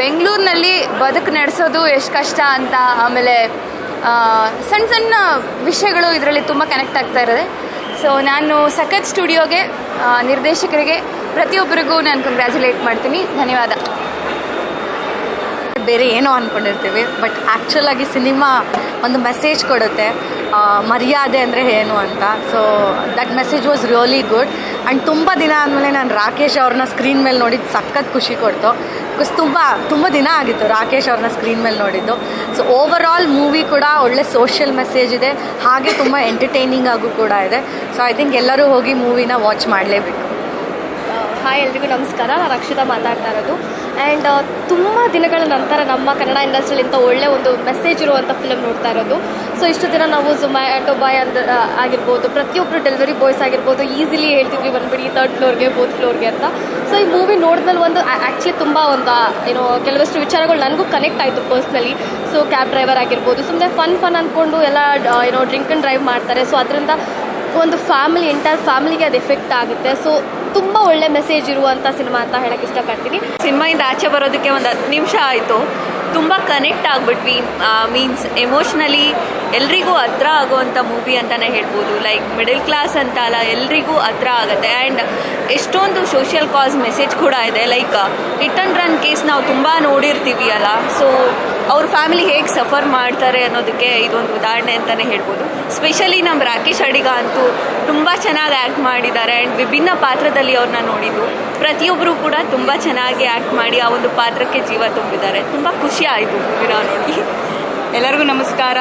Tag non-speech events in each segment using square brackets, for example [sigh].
ಬೆಂಗಳೂರಿನಲ್ಲಿ ಬದುಕು ನಡೆಸೋದು ಎಷ್ಟು ಕಷ್ಟ ಅಂತ, ಆಮೇಲೆ ಸಣ್ಣ ಸಣ್ಣ ವಿಷಯಗಳು ಇದರಲ್ಲಿ ತುಂಬ ಕನೆಕ್ಟ್ ಆಗ್ತಾ ಇರೋದೆ. ಸೊ ನಾನು ಸಖತ್ ಸ್ಟುಡಿಯೋಗೆ ನಿರ್ದೇಶಕರಿಗೆ, ಪ್ರತಿಯೊಬ್ಬರಿಗೂ ನಾನು ಕಂಗ್ರ್ಯಾಚುಲೇಟ್ ಮಾಡ್ತೀನಿ. ಧನ್ಯವಾದ. ಬೇರೆ ಏನೋ ಅಂದ್ಕೊಂಡಿರ್ತೀವಿ ಬಟ್ ಆ್ಯಕ್ಚುಲ್ ಆಗಿ ಸಿನಿಮಾ ಒಂದು ಮೆಸೇಜ್ ಕೊಡುತ್ತೆ ಮರ್ಯಾದೆ ಅಂದರೆ ಏನು ಅಂತ. So that message was really good and ತುಂಬ ದಿನ ಆದಮೇಲೆ ನಾನು ರಾಕೇಶ್ ಅವ್ರನ್ನ ಸ್ಕ್ರೀನ್ ಮೇಲೆ ನೋಡಿದ್ದು ಸಖತ್ ಖುಷಿ ಕೊಡ್ತು. ಬಿಕಾಸ್ ತುಂಬ ತುಂಬ ದಿನ ಆಗಿತ್ತು ರಾಕೇಶ್ ಅವ್ರನ್ನ ಸ್ಕ್ರೀನ್ ಮೇಲೆ ನೋಡಿದ್ದು. ಸೊ ಓವರ್ ಮೂವಿ ಕೂಡ ಒಳ್ಳೆ ಸೋಷಿಯಲ್ ಮೆಸೇಜ್ ಇದೆ. ಹಾಗೆ ತುಂಬ ಎಂಟರ್ಟೈನಿಂಗ್ ಆಗೂ ಕೂಡ ಇದೆ. ಸೊ ಐ ಥಿಂಕ್ ಎಲ್ಲರೂ ಹೋಗಿ ಮೂವಿನ ವಾಚ್ ಮಾಡಲೇಬೇಕು. ಹಾಯ್ ಎಲ್ರಿಗೂ ನಮಸ್ಕಾರ. ನಾನು ರಕ್ಷಿತಾ ಮಾತಾಡ್ತಾ ಇರೋದು. ಆ್ಯಂಡ್ ತುಂಬ ದಿನಗಳ ನಂತರ ನಮ್ಮ ಕನ್ನಡ ಇಂಡಸ್ಟ್ರಿಯಲ್ಲಿ ಇಂಥ ಒಳ್ಳೆ ಒಂದು ಮೆಸೇಜ್ ಇರುವಂಥ ಫಿಲಮ್ ನೋಡ್ತಾ ಇರೋದು. ಸೊ ಇಷ್ಟು ದಿನ ನಾವು ಝೊಮ್ಯಾಟೊ ಬಾಯ್ ಅಂದ ಆಗಿರ್ಬೋದು ಪ್ರತಿಯೊಬ್ಬರು ಡೆಲಿವರಿ ಬಾಯ್ಸ್ ಆಗಿರ್ಬೋದು ಈಸಿಲಿ ಹೇಳ್ತಿದ್ವಿ ಬಂದ್ಬಿಡಿ ತರ್ಡ್ ಫ್ಲೋರ್ಗೆ ಫೋರ್ತ್ ಫ್ಲೋರ್ಗೆ ಅಂತ. ಸೊ ಈ ಮೂವಿ ನೋಡಿದ್ಮೇಲೆ ಒಂದು ಆ್ಯಕ್ಚುಲಿ ತುಂಬ ಒಂದು ಏನು ಕೆಲವಷ್ಟು ವಿಚಾರಗಳು ನನಗೂ ಕನೆಕ್ಟ್ ಆಯಿತು ಪರ್ಸ್ನಲಿ ಸೊ ಕ್ಯಾಬ್ ಡ್ರೈವರ್ ಆಗಿರ್ಬೋದು ಸುಮ್ಮನೆ ಫನ್ ಫನ್ ಅಂದ್ಕೊಂಡು ಎಲ್ಲ ಏನೋ ಡ್ರಿಂಕ್ ಆ್ಯಂಡ್ ಡ್ರೈವ್ ಮಾಡ್ತಾರೆ. ಸೊ ಅದರಿಂದ ಒಂದು ಫ್ಯಾಮಿಲಿ ಎಂಟೈರ್ ಫ್ಯಾಮಿಲಿಗೆ ಅದು ಎಫೆಕ್ಟ್ ಆಗುತ್ತೆ. ಸೊ ತುಂಬ ಒಳ್ಳೆ ಮೆಸೇಜ್ ಇರುವಂಥ ಸಿನಿಮಾ ಅಂತ ಹೇಳಕ್ಕೆ ಇಷ್ಟಪಡ್ತೀನಿ. ಸಿನಿಮಾಯಿಂದ ಆಚೆ ಬರೋದಕ್ಕೆ ಒಂದು ಹತ್ತು ನಿಮಿಷ ಆಯಿತು. ತುಂಬ ಕನೆಕ್ಟ್ ಆಗಿಬಿಟ್ವಿ. ಮೀನ್ಸ್ ಎಮೋಷ್ನಲಿ ಎಲ್ರಿಗೂ ಹತ್ರ ಆಗುವಂಥ ಮೂವಿ ಅಂತಲೇ ಹೇಳ್ಬೋದು. ಲೈಕ್ ಮಿಡಲ್ ಕ್ಲಾಸ್ ಅಂತ ಅಲ್ಲ, ಎಲ್ರಿಗೂ ಹತ್ರ ಆಗುತ್ತೆ. ಆ್ಯಂಡ್ ಎಷ್ಟೊಂದು ಸೋಷಿಯಲ್ ಕಾಸ್ ಮೆಸೇಜ್ ಕೂಡ ಇದೆ. Like hit and run case ನಾವು ತುಂಬ ನೋಡಿರ್ತೀವಿ ಅಲ್ಲ. ಸೊ ಅವ್ರ ಫ್ಯಾಮಿಲಿ ಹೇಗೆ ಸಫರ್ ಮಾಡ್ತಾರೆ ಅನ್ನೋದಕ್ಕೆ ಇದೊಂದು ಉದಾಹರಣೆ ಅಂತಲೇ ಹೇಳ್ಬೋದು. ಸ್ಪೆಷಲಿ ನಮ್ಮ ರಾಕೇಶ್ ಅಡಿಗ ಅಂತೂ ತುಂಬ ಚೆನ್ನಾಗಿ ಆ್ಯಕ್ಟ್ ಮಾಡಿದ್ದಾರೆ ಆ್ಯಂಡ್ ವಿಭಿನ್ನ ಪಾತ್ರದಲ್ಲಿ ಅವ್ರನ್ನ ನೋಡಿದ್ದು. ಪ್ರತಿಯೊಬ್ಬರು ಕೂಡ ತುಂಬ ಚೆನ್ನಾಗಿ ಆ್ಯಕ್ಟ್ ಮಾಡಿ ಆ ಒಂದು ಪಾತ್ರಕ್ಕೆ ಜೀವ ತುಂಬಿದ್ದಾರೆ. ತುಂಬ ಖುಷಿ ಆಯಿತು ವಿರಾ ನೋಡಿ. ಎಲ್ಲರಿಗೂ ನಮಸ್ಕಾರ.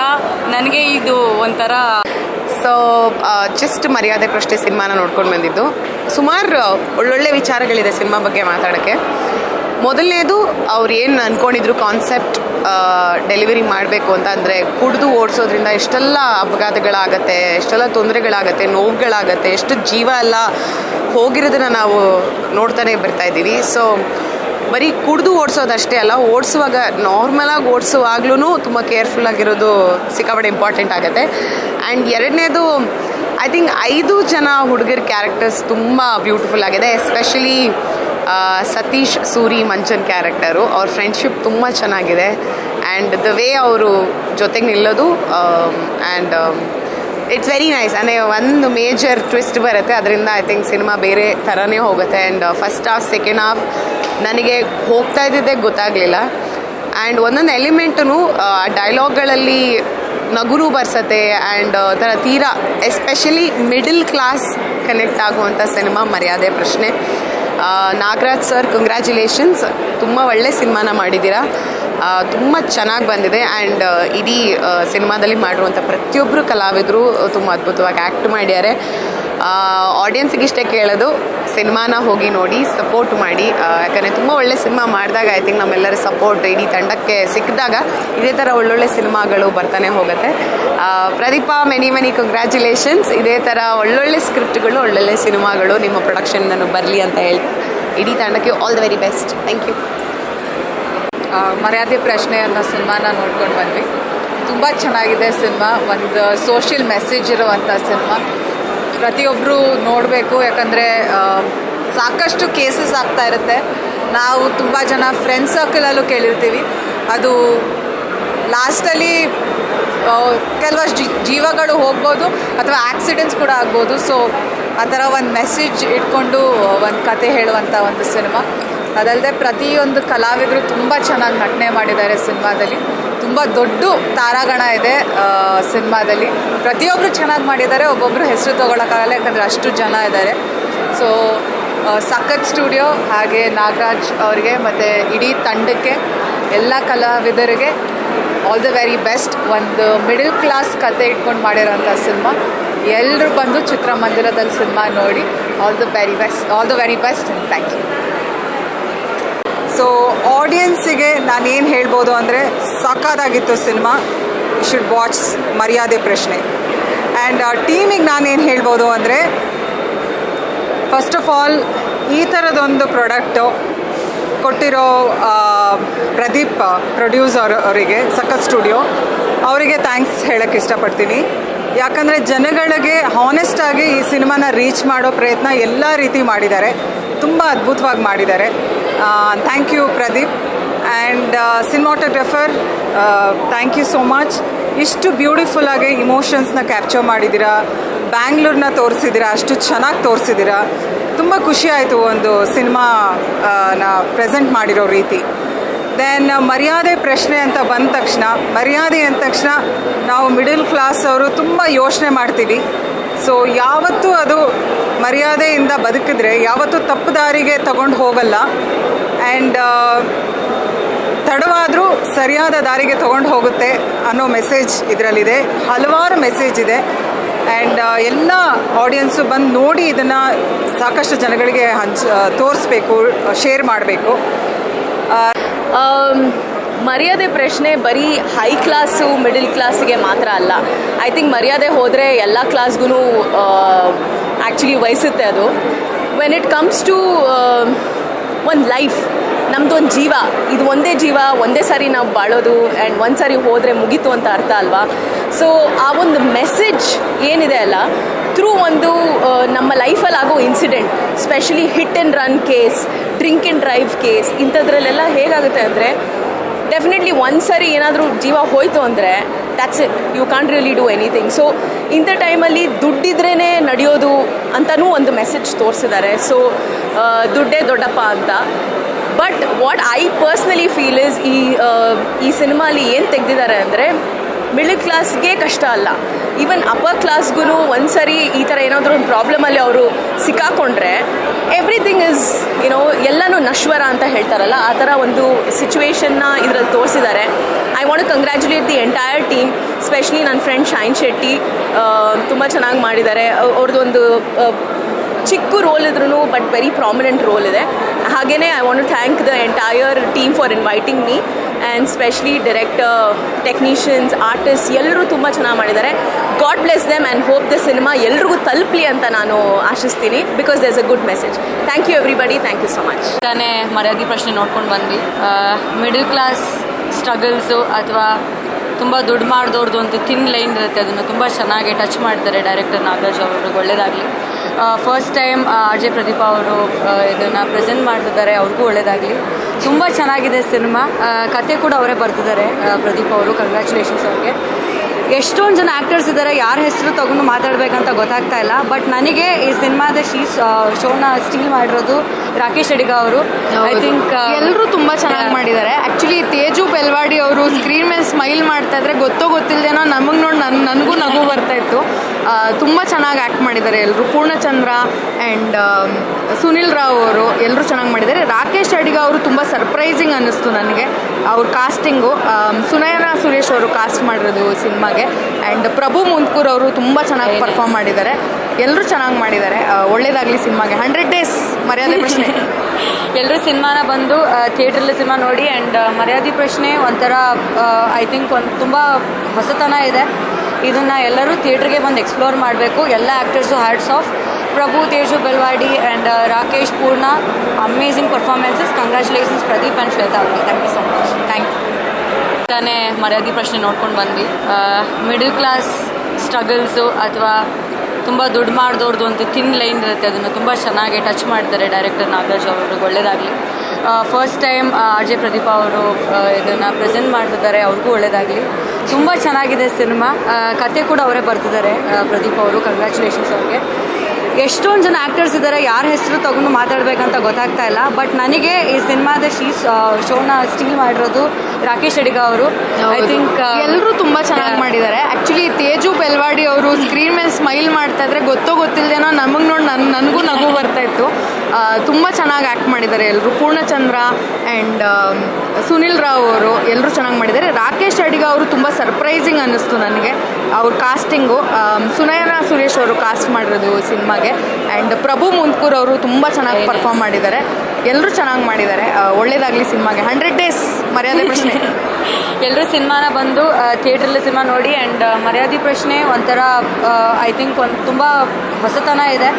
ನನಗೆ ಇದು ಒಂಥರ ಸೊ ಜಸ್ಟ್ ಮರ್ಯಾದೆ ಪ್ರಶ್ನೆ ಸಿನಿಮಾನ ನೋಡ್ಕೊಂಡು ಬಂದಿದ್ದು. ಸುಮಾರು ಒಳ್ಳೊಳ್ಳೆ ವಿಚಾರಗಳಿದೆ ಸಿನಿಮಾ ಬಗ್ಗೆ ಮಾತಾಡೋಕ್ಕೆ. ಮೊದಲನೇದು ಅವ್ರು ಏನು ಅಂದ್ಕೊಂಡಿದ್ರು ಕಾನ್ಸೆಪ್ಟ್ ಡೆಲಿವರಿ ಮಾಡಬೇಕು ಅಂತ ಅಂದರೆ ಕುಡಿದು ಓಡಿಸೋದ್ರಿಂದ ಎಷ್ಟೆಲ್ಲ ಅಪಘಾತಗಳಾಗತ್ತೆ, ಎಷ್ಟೆಲ್ಲ ತೊಂದರೆಗಳಾಗತ್ತೆ, ನೋವುಗಳಾಗತ್ತೆ, ಎಷ್ಟು ಜೀವ ಎಲ್ಲ ಹೋಗಿರೋದನ್ನ ನಾವು ನೋಡ್ತಾನೆ ಬರ್ತಾ ಇದ್ದೀವಿ. ಸೊ ಬರೀ ಕುಡಿದು ಓಡಿಸೋದಷ್ಟೇ ಅಲ್ಲ, ಓಡಿಸುವಾಗ ನಾರ್ಮಲಾಗಿ ಓಡಿಸುವಾಗ್ಲೂ ತುಂಬ ಕೇರ್ಫುಲ್ ಆಗಿರೋದು ಸಿಕ್ಕಾಪಟ್ಟೆ ಇಂಪಾರ್ಟೆಂಟ್ ಆಗುತ್ತೆ. ಆ್ಯಂಡ್ ಎರಡನೇದು ಐ ಥಿಂಕ್ ಐದು ಜನ ಹುಡುಗರ ಕ್ಯಾರೆಕ್ಟರ್ಸ್ ತುಂಬ ಬ್ಯೂಟಿಫುಲ್ ಆಗಿದೆ ಎಸ್ಪೆಷಲಿ ಸತೀಶ್ ಸೂರಿ ಮಂಚನ್ ಕ್ಯಾರೆಕ್ಟರು. ಅವ್ರ ಫ್ರೆಂಡ್ಶಿಪ್ ತುಂಬ ಚೆನ್ನಾಗಿದೆ. ಆ್ಯಂಡ್ ದ ವೇ ಅವರು ಜೊತೆಗೆ ನಿಲ್ಲೋದು ಆ್ಯಂಡ್ ಇಟ್ಸ್ ವೆರಿ ನೈಸ್ ಅಂದರೆ ಒಂದು ಮೇಜರ್ ಟ್ವಿಸ್ಟ್ ಬರುತ್ತೆ. ಅದರಿಂದ ಐ ಥಿಂಕ್ ಸಿನಿಮಾ ಬೇರೆ ಥರನೇ ಹೋಗುತ್ತೆ. And first half second half ನನಗೆ ಹೋಗ್ತಾ ಇದ್ದಿದ್ದೆ ಗೊತ್ತಾಗಲಿಲ್ಲ. ಆ್ಯಂಡ್ ಒಂದೊಂದು ಎಲಿಮೆಂಟು ಡೈಲಾಗ್ಗಳಲ್ಲಿ ನಗುರು ಬರ್ಸತ್ತೆ. ಆ್ಯಂಡ್ ಥರ ತೀರಾ ಎಸ್ಪೆಷಲಿ ಮಿಡಲ್ ಕ್ಲಾಸ್ ಕನೆಕ್ಟ್ ಆಗುವಂಥ cinema Maryade Prashne. Nagaraj sir congratulations ತುಂಬ ಒಳ್ಳೆ ಸಿನಿಮಾನ ಮಾಡಿದ್ದೀರಾ. ತುಂಬ ಚೆನ್ನಾಗಿ ಬಂದಿದೆ. ಆ್ಯಂಡ್ ಇಡೀ ಸಿನಿಮಾದಲ್ಲಿ ಮಾಡಿರುವಂಥ ಪ್ರತಿಯೊಬ್ಬರು ಕಲಾವಿದರು ತುಂಬ ಅದ್ಭುತವಾಗಿ ಆ್ಯಕ್ಟ್ ಮಾಡ್ಯಾರೆ ಆಡಿಯನ್ಸ್ಗೆ ಇಷ್ಟೇ ಕೇಳೋದು ಸಿನಿಮಾನ ಹೋಗಿ ನೋಡಿ ಸಪೋರ್ಟ್ ಮಾಡಿ. ಯಾಕಂದರೆ ತುಂಬ ಒಳ್ಳೆ ಸಿನಿಮಾ ಮಾಡಿದಾಗ ಐ ಥಿಂಕ್ ನಮ್ಮೆಲ್ಲರ ಸಪೋರ್ಟ್ ಇಡೀ ತಂಡಕ್ಕೆ ಸಿಕ್ಕಿದಾಗ ಇದೇ ಥರ ಒಳ್ಳೊಳ್ಳೆ ಸಿನಿಮಾಗಳು ಬರ್ತಾನೆ ಹೋಗುತ್ತೆ. ಪ್ರದೀಪ ಮೆನಿ ಮೆನಿ ಕಂಗ್ರ್ಯಾಚುಲೇಷನ್ಸ್ ಇದೇ ಥರ ಒಳ್ಳೊಳ್ಳೆ ಸ್ಕ್ರಿಪ್ಟ್ಗಳು ಒಳ್ಳೊಳ್ಳೆ ಸಿನಿಮಾಗಳು ನಿಮ್ಮ ಪ್ರೊಡಕ್ಷನ್ ನಾನು ಬರಲಿ ಅಂತ ಹೇಳಿ ಇಡೀ ತಂಡಕ್ಕೆ all the very best thank you Maryade Prashne ಅನ್ನೋ ಸಿನಿಮಾನ ನೋಡ್ಕೊಂಡು ಬಂದ್ವಿ. ತುಂಬ ಚೆನ್ನಾಗಿದೆ ಸಿನಿಮಾ. ಒಂದು ಸೋಷಿಯಲ್ ಮೆಸೇಜ್ ಇರುವಂಥ ಸಿನಿಮಾ. ಪ್ರತಿಯೊಬ್ಬರು ನೋಡಬೇಕು, ಯಾಕಂದರೆ ಸಾಕಷ್ಟು ಕೇಸಸ್ ಆಗ್ತಾ ಇರುತ್ತೆ. ನಾವು ತುಂಬ ಜನ ಫ್ರೆಂಡ್ ಸರ್ಕಲಲ್ಲೂ ಕೇಳಿರ್ತೀವಿ. ಅದು ಲಾಸ್ಟಲ್ಲಿ ಕೆಲವಷ್ಟು ಜೀವಗಳು ಹೋಗ್ಬೋದು, ಅಥವಾ ಆಕ್ಸಿಡೆಂಟ್ಸ್ ಕೂಡ ಆಗ್ಬೋದು. ಸೊ ಆ ಥರ ಒಂದು ಮೆಸೇಜ್ ಇಟ್ಕೊಂಡು ಒಂದು ಕತೆ ಹೇಳುವಂಥ ಒಂದು ಸಿನಿಮಾ ಅದಲ್ಲದೆ ಪ್ರತಿಯೊಂದು ಕಲಾವಿದರು ತುಂಬ ಚೆನ್ನಾಗಿ ನಟನೆ ಮಾಡಿದ್ದಾರೆ ಸಿನಿಮಾದಲ್ಲಿ ತುಂಬ ದೊಡ್ಡ ತಾರಾಗಣ ಇದೆ ಸಿನಿಮಾದಲ್ಲಿ. ಪ್ರತಿಯೊಬ್ಬರು ಚೆನ್ನಾಗಿ ಮಾಡಿದ್ದಾರೆ ಒಬ್ಬೊಬ್ಬರು ಹೆಸರು ತೊಗೊಳಕ್ಕಾಗಲ್ಲ, ಯಾಕಂದರೆ ಅಷ್ಟು ಜನ ಇದ್ದಾರೆ. ಸೊ ಸಖತ್ ಸ್ಟುಡಿಯೋ ಹಾಗೆ ನಾಗರಾಜ್ ಅವರಿಗೆ, ಮತ್ತು ಇಡೀ ತಂಡಕ್ಕೆ, ಎಲ್ಲ ಕಲಾವಿದರಿಗೆ ಆಲ್ ದ ವೆರಿ ಬೆಸ್ಟ್ ಒಂದು ಮಿಡಲ್ ಕ್ಲಾಸ್ ಕತೆ ಇಟ್ಕೊಂಡು ಮಾಡಿರೋಂಥ ಸಿನಿಮಾ. ಎಲ್ಲರೂ ಬಂದು ಚಿತ್ರಮಂದಿರದಲ್ಲಿ ಸಿನಿಮಾ ನೋಡಿ all the very best all the very best thank you so ಆಡಿಯನ್ಸಿಗೆ ನಾನು ಏನು ಹೇಳ್ಬೋದು ಅಂದರೆ ಸಾಕಾದಾಗಿತ್ತು ಸಿನಿಮಾ. ಶುಡ್ ವಾಚ್ ಮರ್ಯಾದೆ ಪ್ರಶ್ನೆ. ಆ್ಯಂಡ್ ಟೀಮಿಗೆ ನಾನೇನು ಹೇಳ್ಬೋದು ಅಂದರೆ ಫಸ್ಟ್ ಆಫ್ ಆಲ್ ಈ ಥರದೊಂದು ಪ್ರಾಡಕ್ಟು ಕೊಟ್ಟಿರೋ ಪ್ರದೀಪ್ ಪ್ರೊಡ್ಯೂಸರ್ ಅವರಿಗೆ, ಸಖತ್ ಸ್ಟುಡಿಯೋ ಅವರಿಗೆ ಥ್ಯಾಂಕ್ಸ್ ಹೇಳೋಕ್ಕೆ ಇಷ್ಟಪಡ್ತೀನಿ. ಯಾಕಂದರೆ ಜನಗಳಿಗೆ ಹಾನೆಸ್ಟಾಗಿ ಈ ಸಿನಿಮಾನ ರೀಚ್ ಮಾಡೋ ಪ್ರಯತ್ನ ಎಲ್ಲ ರೀತಿ ಮಾಡಿದ್ದಾರೆ. ತುಂಬ ಅದ್ಭುತವಾಗಿ ಮಾಡಿದ್ದಾರೆ. Thank you Pradeep and cinematographer thank you so much ಇಷ್ಟು ಬ್ಯೂಟಿಫುಲ್ ಆಗಿ ಇಮೋಷನ್ಸ್ನ ಕ್ಯಾಪ್ಚರ್ ಮಾಡಿದ್ದೀರಾ? ಬ್ಯಾಂಗ್ಳೂರ್ನ ತೋರಿಸಿದ್ದೀರಾ? ಅಷ್ಟು ಚೆನ್ನಾಗಿ ತೋರಿಸಿದ್ದೀರಾ? ತುಂಬ ಖುಷಿ ಆಯಿತು ಒಂದು ಸಿನಿಮಾ ನ ಪ್ರೆಸೆಂಟ್ ಮಾಡಿರೋ ರೀತಿ. ದೆನ್ ಮರ್ಯಾದೆ ಪ್ರಶ್ನೆ ಅಂತ ಬಂದ ತಕ್ಷಣ, ಮರ್ಯಾದೆ ಅಂದ ತಕ್ಷಣ ನಾವು ಮಿಡಲ್ ಕ್ಲಾಸ್ ಅವರು ತುಂಬ ಯೋಚನೆ ಮಾಡ್ತೀವಿ. ಸೊ ಯಾವತ್ತೂ ಅದು ಮರ್ಯಾದೆಯಿಂದ ಬದುಕಿದ್ರೆ, ಯಾವತ್ತೂ ತಪ್ಪು ದಾರಿಗೆ ತಗೊಂಡು ಹೋಗಲ್ಲ. ಆ್ಯಂಡ್ ತಡವಾದರೂ ಸರಿಯಾದ ದಾರಿಗೆ ತೊಗೊಂಡು ಹೋಗುತ್ತೆ ಅನ್ನೋ ಮೆಸೇಜ್ ಇದರಲ್ಲಿದೆ. ಹಲವಾರು ಮೆಸೇಜ್ ಇದೆ. ಆ್ಯಂಡ್ ಎಲ್ಲ ಆಡಿಯನ್ಸು ಬಂದು ನೋಡಿ ಇದನ್ನು ಸಾಕಷ್ಟು ಜನಗಳಿಗೆ ಹಂಚ ತೋರಿಸ್ಬೇಕು ಶೇರ್ ಮಾಡಬೇಕು. ಮರ್ಯಾದೆ ಪ್ರಶ್ನೆ ಬರೀ ಹೈ ಕ್ಲಾಸು ಮಿಡಿಲ್ ಕ್ಲಾಸಿಗೆ ಮಾತ್ರ ಅಲ್ಲ. ಐ ಥಿಂಕ್ ಮರ್ಯಾದೆ ಹೋದರೆ ಎಲ್ಲ ಕ್ಲಾಸ್ಗೂ ಆ್ಯಕ್ಚುಲಿ ವಹಿಸುತ್ತೆ ಅದು. ವೆನ್ ಇಟ್ ಕಮ್ಸ್ ಟು ಒಂದು ಲೈಫ್ ನಮ್ಮದು ಒಂದು ಜೀವ. ಇದು ಒಂದೇ ಜೀವ, ಒಂದೇ ಸಾರಿ ನಾವು ಬಾಳೋದು ಆ್ಯಂಡ್ ಒಂದು ಸಾರಿ ಹೋದರೆ ಮುಗೀತು ಅಂತ ಅರ್ಥ ಅಲ್ವಾ? ಸೊ ಆ ಒಂದು ಮೆಸೇಜ್ ಏನಿದೆ ಅಲ್ಲ ಥ್ರೂ ಒಂದು ನಮ್ಮ ಲೈಫಲ್ಲಿ ಆಗೋ incident especially hit and run case drink and drive case ಇಂಥದ್ರಲ್ಲೆಲ್ಲ ಹೇಗಾಗುತ್ತೆ ಅಂದರೆ ಡೆಫಿನೆಟ್ಲಿ ಒಂದು ಸರಿ ಏನಾದರೂ ಜೀವ ಹೋಯಿತು ಅಂದರೆ that's it you can't really do anything so ಇಂಥ ಟೈಮಲ್ಲಿ ದುಡ್ಡಿದ್ರೇ ನಡೆಯೋದು ಅಂತಲೂ ಒಂದು ಮೆಸೇಜ್ ತೋರಿಸಿದ್ದಾರೆ. ಸೊ ದುಡ್ಡೇ ದೊಡ್ಡಪ್ಪ ಅಂತ. But what I personally feel is ಈ ಈ ಸಿನಿಮಾಲಿ ಏನು ತೆಗೆದಿದ್ದಾರೆ ಅಂದರೆ ಮಿಡಲ್ ಕ್ಲಾಸ್ಗೆ ಕಷ್ಟ ಅಲ್ಲ. ಈವನ್ ಅಪ್ಪರ್ ಕ್ಲಾಸ್ಗೂ ಒಂದ್ಸರಿ ಈ ಥರ ಏನಾದರೂ ಒಂದು ಪ್ರಾಬ್ಲಮಲ್ಲಿ ಅವರು ಸಿಕ್ಕಾಕೊಂಡ್ರೆ ಎವ್ರಿಥಿಂಗ್ ಇಸ್ ಏನೋ ಎಲ್ಲನೂ ನಶ್ವರ ಅಂತ ಹೇಳ್ತಾರಲ್ಲ, ಆ ಥರ ಒಂದು ಸಿಚುವೇಶನ್ನ ಇದರಲ್ಲಿ ತೋರಿಸಿದ್ದಾರೆ. I want congratulate the entire team especially ನನ್ನ ಫ್ರೆಂಡ್ ಶೈನ್ ಶೆಟ್ಟಿ ತುಂಬ ಚೆನ್ನಾಗಿ ಮಾಡಿದ್ದಾರೆ. ಅವ್ರದ್ದು ಒಂದು ಚಿಕ್ಕ ರೋಲ್ ಇದ್ರೂ ಬಟ್ ವೆರಿ ಪ್ರಾಮಿನೆಂಟ್ ರೋಲ್ ಇದೆ. ಹಾಗೆಯೇ I want to thank the entire team for inviting me and especially director technicians artist ಎಲ್ಲರೂ ತುಂಬ ಚೆನ್ನಾಗಿ ಮಾಡಿದ್ದಾರೆ. God bless them and hope the cinema ಎಲ್ರಿಗೂ ತಲುಪಲಿ ಅಂತ ನಾನು ಆಶಿಸ್ತೀನಿ because does a good message thank you everybody thank you so much ತಾನೇ ಮರ್ಯಾದೆ ಪ್ರಶ್ನೆ ನೋಡ್ಕೊಂಡು ಬಂದ್ವಿ. ಮಿಡಲ್ ಕ್ಲಾಸ್ ಸ್ಟ್ರಗಲ್ಸು ಅಥವಾ ತುಂಬ ದುಡ್ಡು ಮಾಡಿದವ್ರದ್ದು ಒಂದು ಥಿನ್ ಲೈನ್ ಇರುತ್ತೆ, ಅದನ್ನು ತುಂಬ ಚೆನ್ನಾಗಿ ಟಚ್ ಮಾಡ್ತಾರೆ ಡೈರೆಕ್ಟರ್ ನಾಗರಾಜ್ ಅವರು ಒಳ್ಳೆಯದಾಗಲಿ first time R J Pradeep ಅವರು ಇದನ್ನು ಪ್ರೆಸೆಂಟ್ ಮಾಡ್ತಿದ್ದಾರೆ, ಅವ್ರಿಗೂ ಒಳ್ಳೆಯದಾಗಲಿ ತುಂಬ ಚೆನ್ನಾಗಿದೆ ಸಿನಿಮಾ. ಕತೆ ಕೂಡ ಅವರೇ ಬರ್ತಿದ್ದಾರೆ ಪ್ರದೀಪ್ ಅವರು. ಕಂಗ್ರ್ಯಾಚುಲೇಷನ್ಸ್ ಅವ್ರಿಗೆ. ಎಷ್ಟೊಂದು ಜನ ಆ್ಯಕ್ಟರ್ಸ್ ಇದ್ದಾರೆ ಯಾರ ಹೆಸರು ತಗೊಂಡು ಮಾತಾಡಬೇಕಂತ ಗೊತ್ತಾಗ್ತಾ ಇಲ್ಲ. ಬಟ್ ನನಗೆ ಈ ಸಿನಿಮಾದ ಶೀಸ್ ಶೋನ ಸ್ಟೀಲ್ ಮಾಡಿರೋದು ರಾಕೇಶ್ ಅಡಿಗ ಅವರು. ಐ ಥಿಂಕ್ ಎಲ್ಲರೂ ತುಂಬ ಚೆನ್ನಾಗಿ ಮಾಡಿದ್ದಾರೆ. ಆ್ಯಕ್ಚುಲಿ ತೇಜು ಬೆಲ್ವಾಡಿ ಅವರು ಸ್ಕ್ರೀನ್ ಮೇಲೆ ಸ್ಮೈಲ್ ಮಾಡ್ತಾ ಇದ್ರೆ ಗೊತ್ತೋ ಗೊತ್ತಿಲ್ಲದೇನೋ ನಮಗೆ ನೋಡಿ ನನ್ನ ನನಗೂ ನಗು ಬರ್ತಾ ಇತ್ತು. ತುಂಬ ಚೆನ್ನಾಗಿ ಆ್ಯಕ್ಟ್ ಮಾಡಿದ್ದಾರೆ ಎಲ್ಲರೂ ಪೂರ್ಣಚಂದ್ರ ಆ್ಯಂಡ್ ಸುನಿಲ್ ರಾವ್ ಅವರು ಎಲ್ಲರೂ ಚೆನ್ನಾಗಿ ಮಾಡಿದ್ದಾರೆ. ರಾಕೇಶ್ ಅಡಿಗ ಅವರು ತುಂಬ ಸರ್ಪ್ರೈಸಿಂಗ್ ಅನ್ನಿಸ್ತು ನನಗೆ. ಅವ್ರ ಕಾಸ್ಟಿಂಗು ಸುನಯನ ಸುರೇಶ್ ಅವರು ಕಾಸ್ಟ್ ಮಾಡಿರೋದು ಸಿನಿಮಾಗೆ. ಆ್ಯಂಡ್ ಪ್ರಭು ಮುಂದ್ಕೂರ್ ಅವರು ತುಂಬ ಚೆನ್ನಾಗಿ ಪರ್ಫಾರ್ಮ್ ಮಾಡಿದ್ದಾರೆ. ಎಲ್ಲರೂ ಚೆನ್ನಾಗಿ ಮಾಡಿದ್ದಾರೆ. ಒಳ್ಳೇದಾಗಲಿ ಸಿನಿಮಾಗೆ. ಹಂಡ್ರೆಡ್ ಡೇಸ್ ಮರ್ಯಾದೆ ಪ್ರಶ್ನೆ. [laughs] ಎಲ್ಲರೂ ಸಿನಿಮಾನ ಬಂದು ಥಿಯೇಟ್ರಲ್ಲಿ ಸಿನಿಮಾ ನೋಡಿ ಆ್ಯಂಡ್ ಮರ್ಯಾದೆ ಪ್ರಶ್ನೆ ಒಂಥರ ಐ ಥಿಂಕ್ ಒಂದು ತುಂಬ ಹೊಸತನ ಇದೆ. ಇದನ್ನು ಎಲ್ಲರೂ ಥಿಯೇಟ್ರಿಗೆ ಬಂದು ಎಕ್ಸ್ಪ್ಲೋರ್ ಮಾಡಬೇಕು. ಎಲ್ಲ actors hats off Prabhu Teju Belwadi and Rakesh Poorna amazing performances congratulations Pradeep and Shweta ಅವರಿಗೆ thank you so much thank you ತಾನೇ ಮರ್ಯಾದಿ ಪ್ರಶ್ನೆ ನೋಡ್ಕೊಂಡು ಬಂದ್ವಿ. ಮಿಡಲ್ ಕ್ಲಾಸ್ ಸ್ಟ್ರಗಲ್ಸು ಅಥವಾ ತುಂಬ ದುಡ್ಡು ಮಾಡಿದವ್ರದ್ದು ಒಂದು ಥಿನ್ ಲೈನ್ ಇರುತ್ತೆ. ಅದನ್ನು ತುಂಬ ಚೆನ್ನಾಗಿ ಟಚ್ ಮಾಡ್ತಾರೆ ಡೈರೆಕ್ಟರ್ ನಾಗರಾಜ್ ಅವ್ರಿಗೆ ಒಳ್ಳೇದಾಗಲಿ. First time R J Pradeep ಅವರು ಇದನ್ನು ಪ್ರೆಸೆಂಟ್ ಮಾಡ್ತಿದ್ದಾರೆ. ಅವ್ರಿಗೂ ಒಳ್ಳೆಯದಾಗಲಿ ತುಂಬ ಚೆನ್ನಾಗಿದೆ ಸಿನಿಮಾ. ಕತೆ ಕೂಡ ಅವರೇ ಬರ್ತಿದ್ದಾರೆ. ಪ್ರದೀಪ್ ಅವರು. ಕಂಗ್ರ್ಯಾಚುಲೇಷನ್ಸ್ ಅವ್ರಿಗೆ. ಎಷ್ಟೊಂದು ಜನ ಆ್ಯಕ್ಟರ್ಸ್ ಇದ್ದಾರೆ ಯಾರ ಹೆಸರು ತಗೊಂಡು ಮಾತಾಡಬೇಕಂತ ಗೊತ್ತಾಗ್ತಾ ಇಲ್ಲ. ಬಟ್ ನನಗೆ ಈ ಸಿನಿಮಾದ ಶೀ ಶೋನ ಸ್ಟೀಲ್ ಮಾಡಿರೋದು ರಾಕೇಶ್ ಅಡಿಗ ಅವರು. ಐ ಥಿಂಕ್ ಎಲ್ಲರೂ ತುಂಬ ಚೆನ್ನಾಗಿ ಮಾಡಿದ್ದಾರೆ. ಆ್ಯಕ್ಚುಲಿ ತೇಜು ಬೆಲ್ವಾಡಿ ಅವರು ಸ್ಕ್ರೀನ್ ಮೇಲೆ ಸ್ಮೈಲ್ ಮಾಡ್ತಾ ಇದ್ರೆ ಗೊತ್ತೋ ಗೊತ್ತಿಲ್ಲದೇನೋ ನಮಗೆ ನೋಡಿ ನನ್ನ ನನಗೂ ನಗು ಬರ್ತಾ ಇತ್ತು. ತುಂಬ ಚೆನ್ನಾಗಿ ಆ್ಯಕ್ಟ್ ಮಾಡಿದ್ದಾರೆ ಎಲ್ಲರೂ ಪೂರ್ಣಚಂದ್ರ ಆ್ಯಂಡ್ ಸುನಿಲ್ ರಾವ್ ಅವರು ಎಲ್ಲರೂ ಚೆನ್ನಾಗಿ ಮಾಡಿದ್ದಾರೆ. ರಾಕೇಶ್ ಅಡಿಗ ಅವರು ತುಂಬ ಸರ್ಪ್ರೈಸಿಂಗ್ ಅನ್ನಿಸ್ತು ನನಗೆ. ಅವ್ರ ಕಾಸ್ಟಿಂಗು ಸುನಯನ ಸುರೇಶ್ ಅವರು ಕಾಸ್ಟ್ ಮಾಡಿರೋದು ಸಿನಿಮಾಗೆ. ಆ್ಯಂಡ್ ಪ್ರಭು ಮುಂದ್ಕೂರ್ ಅವರು ತುಂಬ ಚೆನ್ನಾಗಿ ಪರ್ಫಾರ್ಮ್ ಮಾಡಿದ್ದಾರೆ. ಎಲ್ಲರೂ ಚೆನ್ನಾಗಿ ಮಾಡಿದ್ದಾರೆ. ಒಳ್ಳೇದಾಗಲಿ ಸಿನಿಮಾಗೆ. ಹಂಡ್ರೆಡ್ ಡೇಸ್ ಮರ್ಯಾದೆ ಪ್ರಶ್ನೆ. [laughs] ಎಲ್ಲರೂ ಸಿನಿಮಾನ ಬಂದು ಥಿಯೇಟ್ರಲ್ಲಿ ಸಿನಿಮಾ ನೋಡಿ ಆ್ಯಂಡ್ ಮರ್ಯಾದೆ ಪ್ರಶ್ನೆ ಒಂಥರ ಐ ಥಿಂಕ್ ಒಂದು ತುಂಬ ಹೊಸತನ ಇದೆ.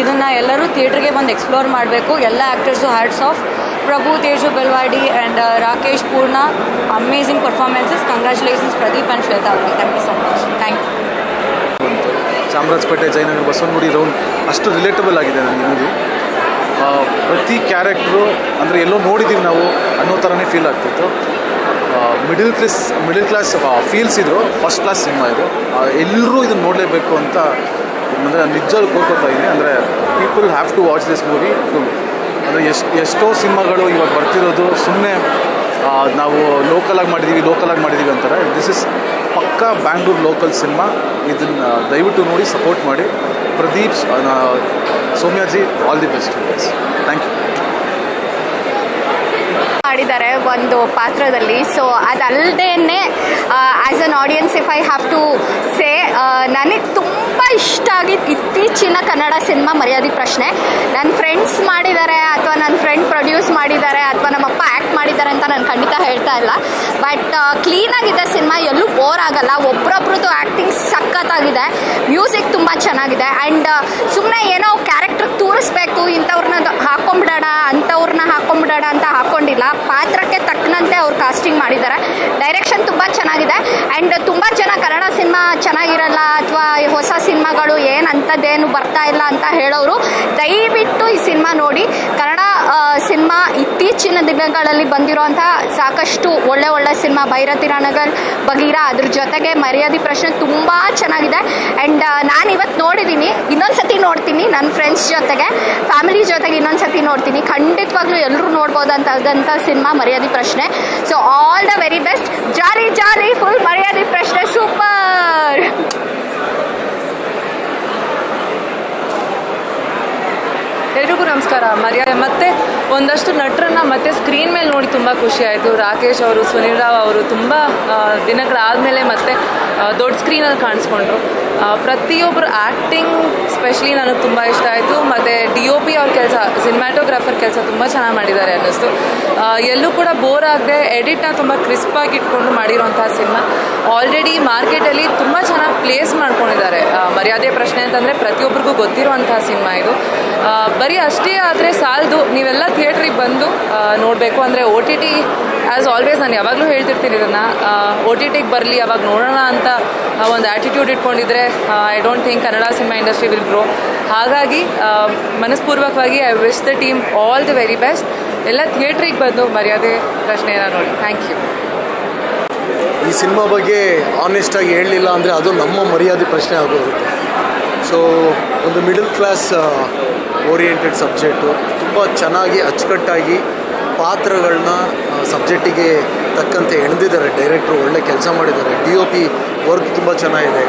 ಇದನ್ನು ಎಲ್ಲರೂ ಥಿಯೇಟ್ರಿಗೆ ಬಂದು ಎಕ್ಸ್ಪ್ಲೋರ್ ಮಾಡಬೇಕು. ಎಲ್ಲ actors hats off Prabhu Teju Belwadi and Rakesh Poorna amazing performances congratulations Pradeep and Shweta ಅವರಿಗೆ. Thank you so much thank you Chamarajpet Jayanagar Basavanagudi round ಅಷ್ಟು ರಿಲೇಟಬಲ್ ಆಗಿದೆ ನನಗೆ ಮೂವಿ ಪ್ರತಿ ಕ್ಯಾರೆಕ್ಟ್ರು ಅಂದರೆ ಎಲ್ಲೋ ನೋಡಿದ್ದೀವಿ ನಾವು ಅನ್ನೋ ಥರನೇ ಫೀಲ್ ಆಗ್ತಿತ್ತು. Middle class middle class feels ಇದ್ರು. ಫಸ್ಟ್ ಕ್ಲಾಸ್ ಸಿನಿಮಾ ಇದು. ಎಲ್ಲರೂ ಇದನ್ನು ನೋಡಲೇಬೇಕು ಅಂತ ಅಂದರೆ ನಿಜವಾಗ್ಲೂ ಕೋರ್ಕೊತಾ ಇದ್ದೀನಿ ಅಂದರೆ people have to watch this movie too ಅಂದರೆ ಎಷ್ಟು, ಎಷ್ಟೋ ಸಿನಿಮಾಗಳು ಇವಾಗ ಬರ್ತಿರೋದು ಸುಮ್ಮನೆ ನಾವು ಲೋಕಲಾಗಿ ಮಾಡಿದ್ದೀವಿ ಲೋಕಲಾಗಿ ಮಾಡಿದ್ದೀವಿ ಅಂತಾರೆ. ದಿಸ್ ಇಸ್ ಪಕ್ಕಾ ಬ್ಯಾಂಗ್ಳೂರ್ ಲೋಕಲ್ ಸಿನಿಮಾ ಇದನ್ನು ದಯವಿಟ್ಟು ನೋಡಿ ಸಪೋರ್ಟ್ ಮಾಡಿ. Pradeep Somayaji all the best thank you ಮಾಡಿದ್ದಾರೆ ಒಂದು ಪಾತ್ರದಲ್ಲಿ. So ಅದಲ್ಲದೇನೆ as an audience if I have to say ನನಗೆ ತುಂಬ ಇಷ್ಟ ಆಗಿದ್ದು ಇತ್ತೀಚಿನ ಕನ್ನಡ ಸಿನಿಮಾ ಮರ್ಯಾದೆ ಪ್ರಶ್ನೆ. ನನ್ನ ಫ್ರೆಂಡ್ಸ್ ಮಾಡಿದ್ದಾರೆ ಅಥವಾ ನನ್ನ ಫ್ರೆಂಡ್ ಪ್ರೊಡ್ಯೂಸ್ ಮಾಡಿದ್ದಾರೆ ಅಥವಾ ಮಾಡಿದ್ದಾರೆ ಅಂತ ನಾನು ಖಂಡಿತ ಹೇಳ್ತಾ ಇಲ್ಲ. ಬಟ್ ಕ್ಲೀನಾಗಿದೆ ಸಿನಿಮಾ, ಎಲ್ಲೂ ಬೋರ್ ಆಗಲ್ಲ. ಒಬ್ರೊಬ್ರದ್ದು ಆ್ಯಕ್ಟಿಂಗ್ ಸಖತ್ತಾಗಿದೆ. ಮ್ಯೂಸಿಕ್ ತುಂಬ ಚೆನ್ನಾಗಿದೆ. ಆ್ಯಂಡ್ ಸುಮ್ಮನೆ ಏನೋ ಕ್ಯಾರೆಕ್ಟರ್ ತೋರಿಸ್ಬೇಕು ಇಂಥವ್ರನ್ನ ಹಾಕೊಂಡ್ಬಿಡೋಣ ಅಂಥವ್ರನ್ನ ಹಾಕೊಂಡ್ಬಿಡೋಣ ಅಂತ ಹಾಕೊಂಡಿಲ್ಲ. ಪಾತ್ರಕ್ಕೆ ತಕ್ಕನಂತೆ ಅವ್ರು ಕಾಸ್ಟಿಂಗ್ ಮಾಡಿದ್ದಾರೆ. ಡೈರೆಕ್ಷನ್ ತುಂಬ ಚೆನ್ನಾಗಿದೆ. ಆ್ಯಂಡ್ ತುಂಬ ಜನ ಕನ್ನಡ ಸಿನಿಮಾ ಚೆನ್ನಾಗಿರಲ್ಲ, ಅಥವಾ ಹೊಸ ಸಿನಿಮಾಗಳು ಏನು ಅಂಥದ್ದೇನು ಬರ್ತಾ ಇಲ್ಲ ಅಂತ ಹೇಳೋರು, ದಯವಿಟ್ಟು ಈ ಸಿನಿಮಾ ನೋಡಿ. ಕನ್ನಡ ಸಿನಿಮಾ ಇತ್ತೀಚಿನ ದಿನಗಳಲ್ಲಿ ಬಂದಿರುವಂಥ ಸಾಕಷ್ಟು ಒಳ್ಳೆ ಒಳ್ಳೆ ಸಿನಿಮಾ ಭೈರತಿ ರಣಗಲ್ ಬಗೀರ ಅದ್ರ ಜೊತೆಗೆ ಮರ್ಯಾದೆ ಪ್ರಶ್ನೆ ತುಂಬ ಚೆನ್ನಾಗಿದೆ. ಆ್ಯಂಡ್ ನಾನು ಇವತ್ತು ನೋಡಿದ್ದೀನಿ ಇನ್ನೊಂದು ಸತಿ ನೋಡ್ತೀನಿ ನನ್ನ ಫ್ರೆಂಡ್ಸ್ ಜೊತೆಗೆ ಫ್ಯಾಮಿಲಿ ಜೊತೆಗೆ ಇನ್ನೊಂದು ಸತಿ ನೋಡ್ತೀನಿ. ಖಂಡಿತವಾಗ್ಲೂ ಎಲ್ಲರೂ ನೋಡ್ಬೋದಂತಾದಂಥ cinema Maryade Prashne. So all the very best ಜಾರಿ ಜಾರಿ ಫುಲ್ ಮರ್ಯಾದೆ ಪ್ರಶ್ನೆ ಸೂಪರ್ ಎಲ್ರಿಗೂ ನಮಸ್ಕಾರ. ಮರ್ಯಾದೆ ಮತ್ತೆ ಒಂದಷ್ಟು ನಟರನ್ನ ಮತ್ತೆ ಸ್ಕ್ರೀನ್ ಮೇಲೆ ನೋಡಿ ತುಂಬ ಖುಷಿ ಆಯಿತು. ರಾಕೇಶ್ ಅವರು, ಸುನಿಲ್ ರಾವ್ ಅವರು ತುಂಬ ದಿನಗಳಾದಮೇಲೆ ಮತ್ತೆ ದೊಡ್ಡ ಸ್ಕ್ರೀನಲ್ಲಿ ಕಾಣಿಸ್ಕೊಂಡ್ರು. ಪ್ರತಿಯೊಬ್ಬರು ಆ್ಯಕ್ಟಿಂಗ್ ಸ್ಪೆಷಲಿ ನನಗೆ ತುಂಬ ಇಷ್ಟ ಆಯಿತು. ಮತ್ತು ಡಿ ಒ ಪಿ ಅವ್ರ ಕೆಲಸ ಸಿನಿಮ್ಯಾಟೋಗ್ರಾಫರ್ ಕೆಲಸ ತುಂಬ ಚೆನ್ನಾಗಿ ಮಾಡಿದ್ದಾರೆ ಅನ್ನಿಸ್ತು. ಎಲ್ಲೂ ಕೂಡ ಬೋರ್ ಆಗದೆ ಎಡಿಟ್ನ ತುಂಬ ಕ್ರಿಸ್ಪಾಗಿ ಇಟ್ಕೊಂಡು ಮಾಡಿರೋಂಥ ಸಿನಿಮಾ ಆಲ್ರೆಡಿ ಮಾರ್ಕೆಟಲ್ಲಿ ತುಂಬ ಚೆನ್ನಾಗಿ ಪ್ಲೇಸ್ ಮಾಡ್ಕೊಂಡಿದ್ದಾರೆ. ಮರ್ಯಾದೆ ಪ್ರಶ್ನೆ ಅಂತಂದರೆ ಪ್ರತಿಯೊಬ್ಬರಿಗೂ ಗೊತ್ತಿರುವಂಥ ಸಿನಿಮಾ ಇದು. ಬರೀ ಅಷ್ಟೇ ಆದರೆ ಸಾಲದು, ನೀವೆಲ್ಲ ಥಿಯೇಟ್ರಿಗೆ ಬಂದು ನೋಡಬೇಕು. ಅಂದರೆ O T T as always ನಾನು ಯಾವಾಗಲೂ ಹೇಳ್ತಿರ್ತೀನಿ ಇದನ್ನು. ಒ ಟಿ ಟಿಗೆ ಬರಲಿ, ಅವಾಗ ನೋಡೋಣ ಅಂತ ಒಂದು attitude ಇಟ್ಕೊಂಡಿದ್ರೆ I don't think Kannada cinema industry will grow ಹಾಗಾಗಿ ಮನಸ್ಪೂರ್ವಕವಾಗಿ I wish the team all the very best ಎಲ್ಲ ಥಿಯೇಟ್ರಿಗೆ ಬಂದು ಮರ್ಯಾದೆ ಪ್ರಶ್ನೆಯನ್ನು ನೋಡಿ. ಥ್ಯಾಂಕ್ ಯು ಈ ಸಿನಿಮಾ ಬಗ್ಗೆ ಆನೆಸ್ಟಾಗಿ ಹೇಳಲಿಲ್ಲ ಅಂದರೆ ಅದು ನಮ್ಮ ಮರ್ಯಾದೆ ಪ್ರಶ್ನೆ ಆಗೋಗುತ್ತೆ. ಸೊ ಒಂದು ಮಿಡಲ್ ಕ್ಲಾಸ್ ಓರಿಯೆಂಟೆಡ್ ಸಬ್ಜೆಕ್ಟು ತುಂಬ ಚೆನ್ನಾಗಿ, ಅಚ್ಚುಕಟ್ಟಾಗಿ ಪಾತ್ರಗಳನ್ನ ಸಬ್ಜೆಕ್ಟಿಗೆ ತಕ್ಕಂತೆ ಎಣ್ದಿದ್ದಾರೆ, ಡೈರೆಕ್ಟ್ರು ಒಳ್ಳೆ ಕೆಲಸ ಮಾಡಿದ್ದಾರೆ. ಡಿ ಒ ಪಿ ವರ್ಕ್ ತುಂಬ ಚೆನ್ನಾಗಿದೆ.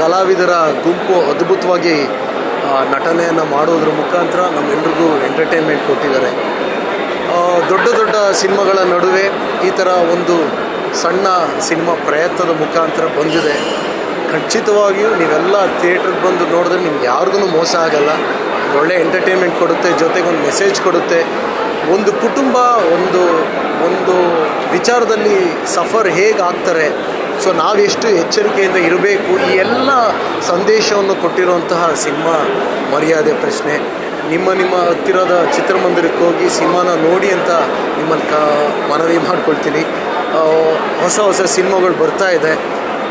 ಕಲಾವಿದರ ಗುಂಪು ಅದ್ಭುತವಾಗಿ ನಟನೆಯನ್ನು ಮಾಡೋದ್ರ ಮುಖಾಂತರ ನಮ್ಮೆಲ್ರಿಗೂ ಎಂಟರ್ಟೈನ್ಮೆಂಟ್ ಕೊಟ್ಟಿದ್ದಾರೆ. ದೊಡ್ಡ ದೊಡ್ಡ ಸಿನಿಮಾಗಳ ನಡುವೆ ಈ ಥರ ಒಂದು ಸಣ್ಣ ಸಿನಿಮಾ ಪ್ರಯತ್ನದ ಮುಖಾಂತರ ಬಂದಿದೆ. ಖಚಿತವಾಗಿಯೂ ನೀವೆಲ್ಲ ಥಿಯೇಟ್ರಿಗೆ ಬಂದು ನೋಡಿದ್ರೆ ನಿಮ್ಗೆ ಯಾರಿಗೂ ಮೋಸ ಆಗಲ್ಲ. ಒಳ್ಳೆ ಎಂಟರ್ಟೈನ್ಮೆಂಟ್ ಕೊಡುತ್ತೆ ಜೊತೆಗೆ ಒಂದು ಮೆಸೇಜ್ ಕೊಡುತ್ತೆ. ಒಂದು ಕುಟುಂಬ, ಒಂದು ಒಂದು ವಿಚಾರದಲ್ಲಿ ಸಫರ್ ಹೇಗೆ ಆಗ್ತಾರೆ ಸೊ ನಾವೆಷ್ಟು ಎಚ್ಚರಿಕೆಯಿಂದ ಇರಬೇಕು? ಈ ಎಲ್ಲ ಸಂದೇಶವನ್ನು ಕೊಟ್ಟಿರುವಂತಹ ಸಿನಿಮಾ ಮರ್ಯಾದೆ ಪ್ರಶ್ನೆ. ನಿಮ್ಮ ನಿಮ್ಮ ಹತ್ತಿರದ ಚಿತ್ರಮಂದಿರಕ್ಕೆ ಹೋಗಿ ಸಿನಿಮಾನ ನೋಡಿ ಅಂತ ನಿಮ್ಮನ್ನು ಕ, ಮನವಿ ಮಾಡ್ಕೊಳ್ತೀನಿ. ಹೊಸ ಹೊಸ ಸಿನಿಮಾಗಳು ಬರ್ತಾ ಇದೆ.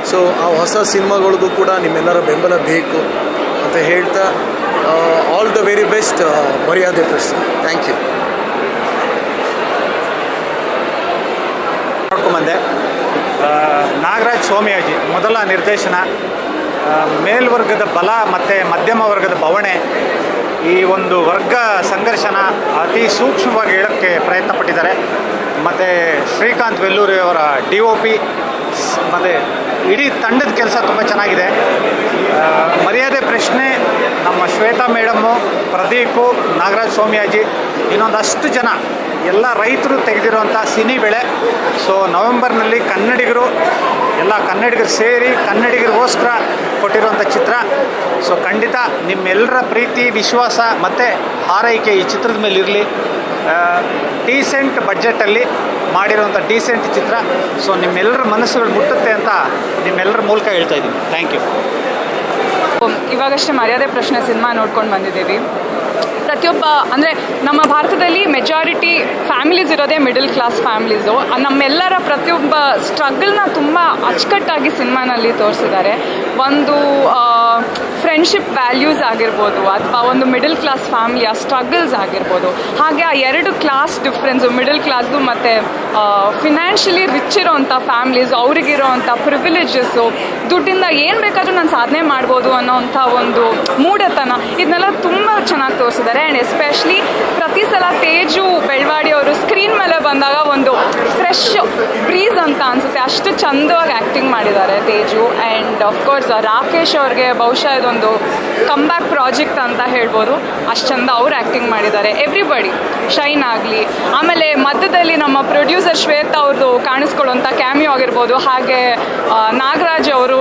ಸೊ ಆ ಹೊಸ ಸಿನಿಮಾಗಳಿಗೂ ಕೂಡ ನಿಮ್ಮೆಲ್ಲರ ಬೆಂಬಲ ಬೇಕು ಅಂತ ಹೇಳ್ತಾ all the very best Maryade Prashne. Thank you ನೋಡ್ಕೊಂಬಂದೆ ಆ, ನಾಗರಾಜ್ ಸೋಮಿಯಾಜಿ ಮೊದಲ ನಿರ್ದೇಶನ ಮೇಲ್ವರ್ಗದ ಬಲ ಮತ್ತು ಮಧ್ಯಮ ವರ್ಗದ ಬವಣೆ ಈ ಒಂದು ವರ್ಗ ಸಂಘರ್ಷನ ಅತಿ ಸೂಕ್ಷ್ಮವಾಗಿ ಹೇಳೋಕ್ಕೆ ಪ್ರಯತ್ನ ಪಟ್ಟಿದ್ದಾರೆ ಮತ್ತು ಶ್ರೀಕಾಂತ್ ವೆಲ್ಲೂರಿ ಅವರ ಡಿ ಒ ಪಿ ಮತ್ತು ಇಡೀ ತಂಡದ ಕೆಲಸ ತುಂಬ ಚೆನ್ನಾಗಿದೆ. ಮರ್ಯಾದೆ ಪ್ರಶ್ನೆ ನಮ್ಮ ಶ್ವೇತಾ ಮೇಡಮ್ಮು ಪ್ರದೀಪು, ನಾಗರಾಜ್ ಸೋಮಿಯಾಜಿ ಇನ್ನೊಂದಷ್ಟು ಜನ ಎಲ್ಲ ರೈತರು ತೆಗೆದಿರುವಂಥ ಸಿನಿ ಬೆಳೆ. ಸೊ ನವೆಂಬರ್ನಲ್ಲಿ ಕನ್ನಡಿಗರು, ಎಲ್ಲ ಕನ್ನಡಿಗರು ಸೇರಿ ಕನ್ನಡಿಗರಿಗೋಸ್ಕರ ಕೊಟ್ಟಿರುವಂಥ ಚಿತ್ರ. ಸೊ ಖಂಡಿತ ನಿಮ್ಮೆಲ್ಲರ ಪ್ರೀತಿ, ವಿಶ್ವಾಸ ಮತ್ತು ಹಾರೈಕೆ ಈ ಚಿತ್ರದ ಮೇಲೆ ಇರಲಿ. ಡೀಸೆಂಟ್ ಬಡ್ಜೆಟಲ್ಲಿ ಮಾಡಿರುವಂಥ ಡೀಸೆಂಟ್ ಚಿತ್ರ. ಸೊ ನಿಮ್ಮೆಲ್ಲರ ಮನಸ್ಸುಗಳು ಮುಟ್ಟುತ್ತೆ ಅಂತ ನಿಮ್ಮೆಲ್ಲರ ಮೂಲಕ ಹೇಳ್ತಾ ಇದ್ದೀನಿ. ಥ್ಯಾಂಕ್ ಯು ಇವಾಗಷ್ಟೇ ಮರ್ಯಾದೆ ಪ್ರಶ್ನೆ ಸಿನಿಮಾ ನೋಡ್ಕೊಂಡು ಬಂದಿದ್ದೀವಿ. ಪ್ರತಿಯೊಬ್ಬ, ಅಂದರೆ ನಮ್ಮ ಭಾರತದಲ್ಲಿ ಮೆಜಾರಿಟಿ ಫ್ಯಾಮಿಲೀಸ್ ಇರೋದೇ ಮಿಡಲ್ ಕ್ಲಾಸ್ ಫ್ಯಾಮಿಲೀಸು ನಮ್ಮೆಲ್ಲರ ಪ್ರತಿಯೊಬ್ಬ ಸ್ಟ್ರಗಲ್ನ ತುಂಬ ಅಚ್ಚುಕಟ್ಟಾಗಿ ಸಿನಿಮಾನಲ್ಲಿ ತೋರಿಸಿದ್ದಾರೆ. ಒಂದು ಫ್ರೆಂಡ್ಶಿಪ್ ವ್ಯಾಲ್ಯೂಸ್ ಆಗಿರ್ಬೋದು ಅಥವಾ ಒಂದು ಮಿಡಲ್ ಕ್ಲಾಸ್ ಫ್ಯಾಮಿಲಿಯ ಸ್ಟ್ರಗಲ್ಸ್ ಆಗಿರ್ಬೋದು. ಹಾಗೆ ಆ ಎರಡು ಕ್ಲಾಸ್ ಡಿಫ್ರೆನ್ಸು ಮಿಡಲ್ ಕ್ಲಾಸ್ದು ಮತ್ತು ಫಿನಾನ್ಷಿಯಲಿ ರಿಚ್ ಇರೋವಂಥ ಫ್ಯಾಮ್ಲೀಸ್ ಅವ್ರಿಗಿರೋವಂಥ ಪ್ರಿವಿಲೇಜಸ್ಸು ದುಡ್ಡಿಂದ ಏನು ಬೇಕಾದರೂ ನಾನು ಸಾಧನೆ ಮಾಡ್ಬೋದು ಅನ್ನೋವಂಥ ಒಂದು ಮೂಢತನ ಇದನ್ನೆಲ್ಲ ತುಂಬ ಚೆನ್ನಾಗಿ ತೋರಿಸಿದ್ದಾರೆ. ಆ್ಯಂಡ್ ಎಸ್ಪೆಷಲಿ ಪ್ರತಿ ಸಲ ತೇಜು ಬೆಳವಾಡಿ ಅವರು ಸ್ಕ್ರೀನ್ ಮೇಲೆ ಬಂದಾಗ ಒಂದು ಫ್ರೆಶ್ ಬ್ರೀಸ್ ಅಂತ ಅನಿಸುತ್ತೆ. ಅಷ್ಟು ಚಂದವಾಗಿ ಆ್ಯಕ್ಟಿಂಗ್ ಮಾಡಿದ್ದಾರೆ ತೇಜು. ಆ್ಯಂಡ್ ಅಫ್ಕೋರ್ಸ್ ರಾಕೇಶ್ ಅವ್ರಿಗೆ ಬಹುಶಃ ಇದೊಂದು ಕಂಬ್ಯಾಕ್ ಪ್ರಾಜೆಕ್ಟ್ ಅಂತ ಹೇಳ್ಬೋದು. ಅಷ್ಟು ಚಂದ ಅವ್ರು ಆ್ಯಕ್ಟಿಂಗ್ ಮಾಡಿದ್ದಾರೆ. ಎವ್ರಿಬಡಿ ಶೈನ್ ಆಗಲಿ. ಆಮೇಲೆ ಮಧ್ಯದಲ್ಲಿ ನಮ್ಮ ಪ್ರೊಡ್ಯೂಸರ್ ಶ್ವೇತಾ ಅವ್ರದ್ದು ಕಾಣಿಸ್ಕೊಳ್ಳುವಂಥ ಕ್ಯಾಮಿಯೋ ಆಗಿರ್ಬೋದು, ಹಾಗೆ ನಾಗರಾಜ್ ಅವರು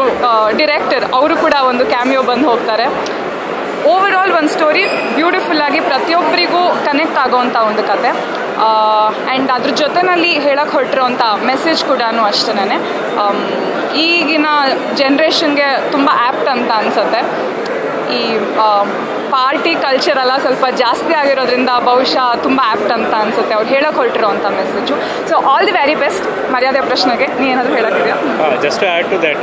ಡಿರೆಕ್ಟರ್ ಅವರು ಕೂಡ ಒಂದು ಕ್ಯಾಮಿಯೋ ಬಂದು ಹೋಗ್ತಾರೆ. ಓವರ್ ಆಲ್ ಒಂದು ಸ್ಟೋರಿ ಬ್ಯೂಟಿಫುಲ್ ಆಗಿ ಪ್ರತಿಯೊಬ್ಬರಿಗೂ ಕನೆಕ್ಟ್ ಆಗೋವಂಥ ಒಂದು ಕತೆ. ಆ್ಯಂಡ್ ಅದ್ರ ಜೊತೆನಲ್ಲಿ ಹೇಳಕ್ಕೆ ಹೊರಟಿರೋಂಥ ಮೆಸೇಜ್ ಕೂಡ ಅಷ್ಟೇ ಈಗಿನ ಜನ್ರೇಷನ್ಗೆ ತುಂಬ ಆ್ಯಪ್ಟ್ ಅಂತ ಅನಿಸುತ್ತೆ. ಈ ಪಾರ್ಟಿ ಕಲ್ಚರ್ ಎಲ್ಲ ಸ್ವಲ್ಪ ಜಾಸ್ತಿ ಆಗಿರೋದ್ರಿಂದ ಬಹುಶಃ ತುಂಬ ಆ್ಯಪ್ಟ್ ಅಂತ ಅನಿಸುತ್ತೆ. ಅವ್ರು ಹೇಳೋಕೆ ಹೊಟ್ಟಿರೋಂಥ message so all the very best ಮರ್ಯಾದೆ ಪ್ರಶ್ನೆಗೆ. ನೀ ಏನಾದರೂ ಹೇಳೋಕ್ಕಿದೆಯಾ ಜಸ್ಟ್ ಆ್ಯಡ್ ಟು ದ್ಯಾಟ್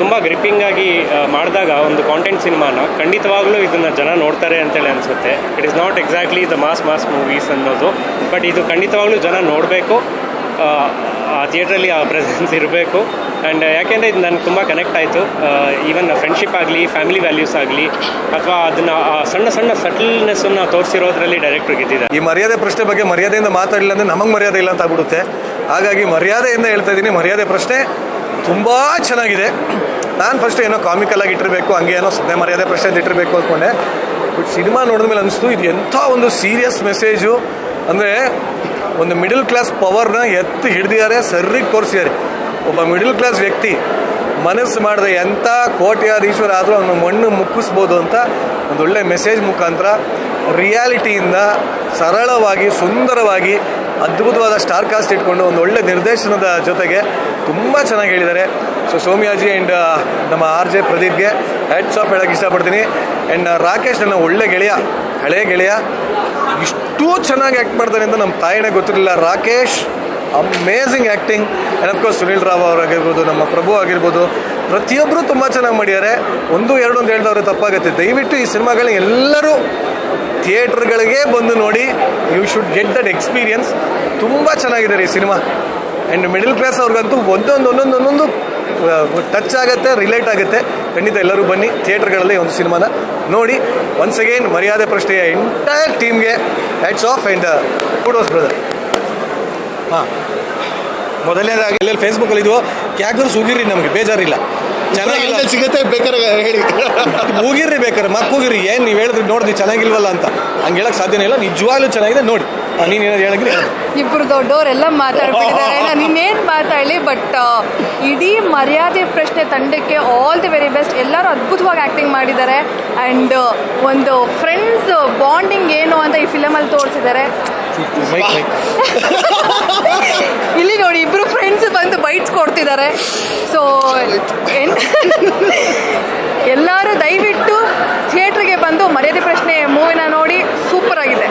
ತುಂಬ ಗ್ರಿಪ್ಪಿಂಗ್ ಆಗಿ ಮಾಡಿದಾಗ ಒಂದು ಕಾಂಟೆಂಟ್ ಸಿನಿಮಾನ ಖಂಡಿತವಾಗ್ಲೂ ಇದನ್ನು ಜನ ನೋಡ್ತಾರೆ ಅಂತೇಳಿ ಅನ್ಸುತ್ತೆ. It is not exactly the mass mass movies ಅನ್ನೋದು ಬಟ್ ಇದು ಖಂಡಿತವಾಗ್ಲೂ ಜನ ನೋಡಬೇಕು. ಆ ಥಿಯೇಟ್ರಲ್ಲಿ ಆ ಪ್ರೆಸೆನ್ಸ್ ಇರಬೇಕು. ಆ್ಯಂಡ್ ಯಾಕೆಂದರೆ ಇದು ನನಗೆ ತುಂಬ ಕನೆಕ್ಟ್ ಆಯಿತು. ಈವನ್ ಫ್ರೆಂಡ್ಶಿಪ್ ಆಗಲಿ ಫ್ಯಾಮಿಲಿ ವ್ಯಾಲ್ಯೂಸ್ ಆಗಲಿ, ಅಥವಾ ಅದನ್ನು ಸಣ್ಣ ಸಣ್ಣ ಸಟಲ್ನೆಸ್ಸನ್ನು ತೋರಿಸಿರೋದ್ರಲ್ಲಿ ಡೈರೆಕ್ಟ್ರಿಗೆ ಗೆದ್ದಿದ್ದಾರೆ. ಈ ಮರ್ಯಾದೆ ಪ್ರಶ್ನೆ ಬಗ್ಗೆ ಮರ್ಯಾದೆಯಿಂದ ಮಾತಾಡಲಿಲ್ಲ ಅಂದರೆ ನಮಗೆ ಮರ್ಯಾದೆ ಇಲ್ಲ ಅಂತ ಆಗ್ಬಿಡುತ್ತೆ. ಹಾಗಾಗಿ ಮರ್ಯಾದೆಯಿಂದ ಹೇಳ್ತಾ ಇದ್ದೀನಿ ಮರ್ಯಾದೆ ಪ್ರಶ್ನೆ ತುಂಬ ಚೆನ್ನಾಗಿದೆ. ನಾನು ಫಸ್ಟ್ ಏನೋ ಕಾಮಿಕಲ್ ಆಗಿ ಇಟ್ಟಿರಬೇಕು, ಹಂಗೆ ಏನೋ ಸದ್ಯ ಮರ್ಯಾದೆ ಪ್ರಶ್ನೆ ಅಂತ ಇಟ್ಟಿರಬೇಕು ಅಂದ್ಕೊಂಡೆ ಬಟ್ ಸಿನಿಮಾ ನೋಡಿದ ಮೇಲೆ ಅನಿಸ್ತು, ಇದು ಎಂಥ ಒಂದು ಸೀರಿಯಸ್ ಮೆಸೇಜು ಅಂದರೆ ಒಂದು ಮಿಡಲ್ ಕ್ಲಾಸ್ ಪವರ್ನ ಎತ್ತಿ ಹಿಡಿದಿದ್ದಾರೆ, ಸರ್ರಿಗೆ ತೋರಿಸಿದ್ದಾರೆ. ಒಬ್ಬ ಮಿಡಲ್ ಕ್ಲಾಸ್ ವ್ಯಕ್ತಿ ಮನಸ್ಸು ಮಾಡಿದೆ ಎಂಥ ಕೋಟ್ಯಾಧೀಶ್ವರ ಆದರೂ ಅವನು ಮಣ್ಣು ಮುಕ್ಕಿಸ್ಬೋದು ಅಂತ ಒಂದು ಒಳ್ಳೆ ಮೆಸೇಜ್ ಮುಖಾಂತರ ರಿಯಾಲಿಟಿಯಿಂದ ಸರಳವಾಗಿ, ಸುಂದರವಾಗಿ, ಅದ್ಭುತವಾದ ಸ್ಟಾರ್ ಕಾಸ್ಟ್ ಇಟ್ಕೊಂಡು ಒಂದು ಒಳ್ಳೆ ನಿರ್ದೇಶನದ ಜೊತೆಗೆ ತುಂಬ ಚೆನ್ನಾಗಿ ಹೇಳಿದ್ದಾರೆ. ಸೊ ಸೋಮ್ಯಾಜಿ ಆ್ಯಂಡ್ ನಮ್ಮ ಆರ್ ಜೆ ಪ್ರದೀಪ್ಗೆ ಹ್ಯಾಟ್ಸ್ ಆಫ್ ಹೇಳೋಕ್ಕೆ ಇಷ್ಟಪಡ್ತೀನಿ. ಆ್ಯಂಡ್ ರಾಕೇಶ್ ನನ್ನ ಒಳ್ಳೆ ಗೆಳೆಯ, ಹಳೆ ಗೆಳೆಯ. ಇಷ್ಟೂ ಚೆನ್ನಾಗಿ ಆ್ಯಕ್ಟ್ ಮಾಡ್ತಾನೆ ಅಂತ ನಮ್ಮ ತಾಯಿನೇ ಗೊತ್ತಿರಲಿಲ್ಲ. Rakesh amazing acting and of course Sunil Rao ಅವರಾಗಿರ್ಬೋದು, ನಮ್ಮ ಪ್ರಭು ಆಗಿರ್ಬೋದು. ಪ್ರತಿಯೊಬ್ಬರು ತುಂಬ ಚೆನ್ನಾಗಿ ಮಾಡಿದ್ದಾರೆ. ಒಂದು, ಎರಡು ಅಂತ ಹೇಳಿದವರು ತಪ್ಪಾಗುತ್ತೆ. ದಯವಿಟ್ಟು ಈ ಸಿನಿಮಾಗಳನ್ನ ಎಲ್ಲರೂ ಥಿಯೇಟ್ರ್ಗಳಿಗೆ ಬಂದು ನೋಡಿ. You should get that experience ತುಂಬ ಚೆನ್ನಾಗಿದೆ ಈ ಸಿನಿಮಾ. ಆ್ಯಂಡ್ ಮಿಡಲ್ ಕ್ಲಾಸ್ ಅವ್ರಿಗಂತೂ ಒಂದೊಂದು ಒಂದೊಂದು ಒಂದೊಂದು ಟಚ್ ಆಗುತ್ತೆ ರಿಲೇಟ್ ಆಗುತ್ತೆ. ಖಂಡಿತ ಎಲ್ಲರೂ ಬನ್ನಿ ಥಿಯೇಟರ್ಗಳಲ್ಲಿ ಒಂದು ಸಿನಿಮಾನ ನೋಡಿ. ಒನ್ಸ್ ಅಗೇನ್ ಮರ್ಯಾದೆ ಪ್ರಶ್ನೆಯ ಎಂಟೈರ್ ಟೀಮ್ಗೆ hats off and photos brother ಹಾಂ. ಮೊದಲನೇದಾಗಿ ಎಲ್ಲೆಲ್ಲಿ ಫೇಸ್ಬುಕ್ಕಲ್ಲಿ ಇದು ಯಾಕಾದ್ರೂ ಸುಗಿರಿ ನಮಗೆ ಬೇಜಾರಿಲ್ಲ. ಚೆನ್ನಾಗಿಲ್ಲ. ಸಿಗುತ್ತೆ ಬೇಕಾರೆ ಹೇಳಿ. ಹೋಗಿರ್ರಿ ಬೇಕಾರೆ ಮಕ್ಕ ಹೋಗಿರಿ ಏನು ನೀವು ಹೇಳಿದ್ರಿ ನೋಡಿದ್ವಿ ಚೆನ್ನಾಗಿಲ್ವಲ್ಲ ಅಂತ. ಹಂಗೆ ಹೇಳಕ್ಕೆ ಸಾಧ್ಯನೇ ಇಲ್ಲ ನಿಜವಾಗ್ಲೂ ಚೆನ್ನಾಗಿದೆ ನೋಡಿ. ನೀನು ಏನಾದ್ರು ಹೇಳಿದ್ರೆ ಹೇಳು. ಇಬ್ರು ದೊಡ್ಡವರೆಲ್ಲ ಮಾತಾಡ್ಬಿಟ್ಟಿದ್ದಾರೆ. ನಾನು ಇನ್ನೇನು ಮಾತಾಡಲಿ ಬಟ್ ಇಡೀ ಮರ್ಯಾದೆ ಪ್ರಶ್ನೆ ತಂಡಕ್ಕೆ ಆಲ್ ದಿ ವೆರಿ ಬೆಸ್ಟ್ ಎಲ್ಲರೂ ಅದ್ಭುತವಾಗಿ ಆ್ಯಕ್ಟಿಂಗ್ ಮಾಡಿದ್ದಾರೆ. ಆ್ಯಂಡ್ ಒಂದು ಫ್ರೆಂಡ್ಸ್ ಬಾಂಡಿಂಗ್ ಏನು ಅಂತ ಈ ಫಿಲಮಲ್ಲಿ ತೋರಿಸಿದ್ದಾರೆ. [laughs] ಇಲ್ಲಿ ನೋಡಿ ಇಬ್ರು ಫ್ರೆಂಡ್ಸ್ ಬಂದು ಬೈಟ್ಸ್ ಕೊಡ್ತಿದ್ದಾರೆ. ಸೊ [laughs] ಎಲ್ಲರೂ ದಯವಿಟ್ಟು ಥಿಯೇಟ್ರಿಗೆ ಬಂದು ಮರ್ಯಾದೆ ಪ್ರಶ್ನೆ ಮೂವಿನ ನೋಡಿ. ಸೂಪರ್ ಆಗಿದೆ.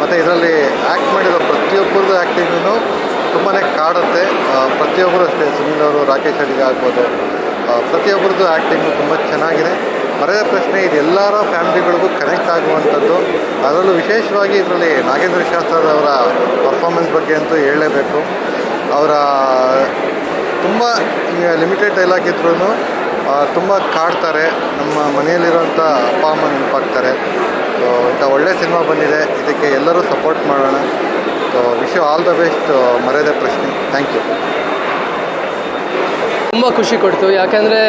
ಮತ್ತು ಇದರಲ್ಲಿ ಆ್ಯಕ್ಟ್ ಮಾಡಿರೋ ಪ್ರತಿಯೊಬ್ಬರದ್ದು ಆ್ಯಕ್ಟಿಂಗೂ ತುಂಬಾ ಕಾಡುತ್ತೆ. ಪ್ರತಿಯೊಬ್ಬರು ಅಷ್ಟೇ, ಸುನೀಲ್ ಅವರು, ರಾಕೇಶ್ ಅಡಿಗೆ ಆಗ್ಬೋದು. ಪ್ರತಿಯೊಬ್ಬರದ್ದು ಆ್ಯಕ್ಟಿಂಗು ತುಂಬ ಚೆನ್ನಾಗಿದೆ. ಮರೆಯ ಪ್ರಶ್ನೆ, ಇದು ಎಲ್ಲರ ಫ್ಯಾಮಿಲಿಗಳಿಗೂ ಕನೆಕ್ಟ್ ಆಗುವಂಥದ್ದು. ಅದರಲ್ಲೂ ವಿಶೇಷವಾಗಿ ಇದರಲ್ಲಿ ನಾಗೇಂದ್ರ ಶಾಸ್ತ್ರದವರ ಪರ್ಫಾರ್ಮೆನ್ಸ್ ಬಗ್ಗೆ ಅಂತೂ ಹೇಳಲೇಬೇಕು. ಅವರ ತುಂಬ ಲಿಮಿಟೆಡ್ ಡೈಲಾಗ್ ಇದ್ರೂ ತುಂಬ ಕಾಡ್ತಾರೆ. ನಮ್ಮ ಮನೆಯಲ್ಲಿರುವಂಥ ಅಪ್ಪ, ಅಮ್ಮ ನೆನಪಾಗ್ತಾರೆ. ಸೊ ಇಂಥ ಒಳ್ಳೆ ಸಿನಿಮಾ ಬಂದಿದೆ. ಇದಕ್ಕೆ ಎಲ್ಲರೂ ಸಪೋರ್ಟ್ ಮಾಡೋಣ. So wish you all the best Maryade Prashne. Thank you ತುಂಬ ಖುಷಿ ಕೊಡ್ತು. ಯಾಕೆಂದರೆ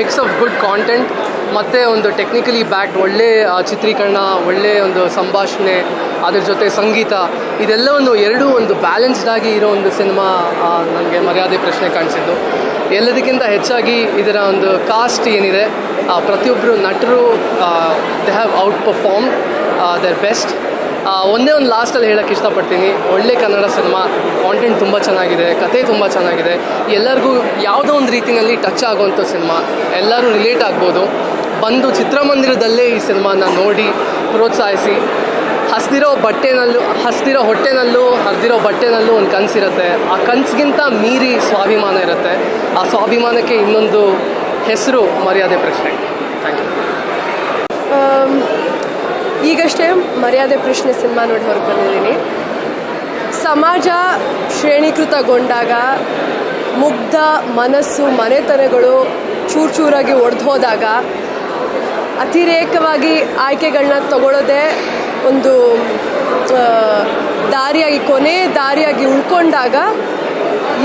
ಮಿಕ್ಸ್ ಆಫ್ ಗುಡ್ ಕಾಂಟೆಂಟ್ ಮತ್ತು ಒಂದು ಟೆಕ್ನಿಕಲಿ ಬ್ಯಾಕ್ಡ್ ಒಳ್ಳೆ ಚಿತ್ರೀಕರಣ, ಒಳ್ಳೆ ಒಂದು ಸಂಭಾಷಣೆ, ಅದ್ರ ಜೊತೆ ಸಂಗೀತ, ಇದೆಲ್ಲವನ್ನು ಎರಡೂ ಒಂದು ಬ್ಯಾಲೆನ್ಸ್ಡ್ ಆಗಿ ಇರೋ ಒಂದು ಸಿನಿಮಾ ನನಗೆ ಮರ್ಯಾದೆ ಪ್ರಶ್ನೆ ಕಾಣಿಸಿದ್ದು. ಎಲ್ಲದಕ್ಕಿಂತ ಹೆಚ್ಚಾಗಿ ಇದರ ಒಂದು ಕಾಸ್ಟ್ ಏನಿದೆ ಪ್ರತಿಯೊಬ್ಬರು ನಟರು they have outperform their best ಒಂದೇ ಒಂದು ಲಾಸ್ಟಲ್ಲಿ ಹೇಳೋಕ್ಕೆ ಇಷ್ಟಪಡ್ತೀನಿ. ಒಳ್ಳೆ ಕನ್ನಡ ಸಿನಿಮಾ ಕಾಂಟೆಂಟ್ ತುಂಬ ಚೆನ್ನಾಗಿದೆ, ಕತೆ ತುಂಬ ಚೆನ್ನಾಗಿದೆ. ಎಲ್ಲರಿಗೂ ಯಾವುದೋ ಒಂದು ರೀತಿಯಲ್ಲಿ ಟಚ್ ಆಗುವಂಥ ಸಿನಿಮಾ. ಎಲ್ಲರೂ ರಿಲೇಟ್ ಆಗ್ಬೋದು. ಬಂದು ಚಿತ್ರಮಂದಿರದಲ್ಲೇ ಈ ಸಿನಿಮಾನ ನೋಡಿ, ಪ್ರೋತ್ಸಾಹಿಸಿ. ಹಸ್ದಿರೋ ಬಟ್ಟೆನಲ್ಲೂ, ಹಸ್ದಿರೋ ಹೊಟ್ಟೆನಲ್ಲೂ, ಹರಿದಿರೋ ಬಟ್ಟೆನಲ್ಲೂ ಒಂದು ಕನಸಿರುತ್ತೆ. ಆ ಕನಸಿಗಿಂತ ಮೀರಿ ಸ್ವಾಭಿಮಾನ ಇರುತ್ತೆ. ಆ ಸ್ವಾಭಿಮಾನಕ್ಕೆ ಇನ್ನೊಂದು ಹೆಸರು ಮರ್ಯಾದೆ ಪ್ರಶ್ನೆ. ಥ್ಯಾಂಕ್ ಯು ಈಗಷ್ಟೇ ಮರ್ಯಾದೆ ಪ್ರಶ್ನೆ ಸಿನಿಮಾ ನೋಡಿ ಹೊರಗೆ ಬಂದಿದ್ದೀನಿ. ಸಮಾಜ ಶ್ರೇಣೀಕೃತಗೊಂಡಾಗ ಮುಗ್ಧ ಮನಸ್ಸು ಮನೆತನಗಳು ಚೂರು ಚೂರಾಗಿ ಹೋದಾಗ ಅತಿರೇಕವಾಗಿ ಆಯ್ಕೆಗಳನ್ನ ತಗೊಳ್ಳೋದೇ ಒಂದು ದಾರಿಯಾಗಿ, ಕೊನೆ ದಾರಿಯಾಗಿ ಉಳ್ಕೊಂಡಾಗ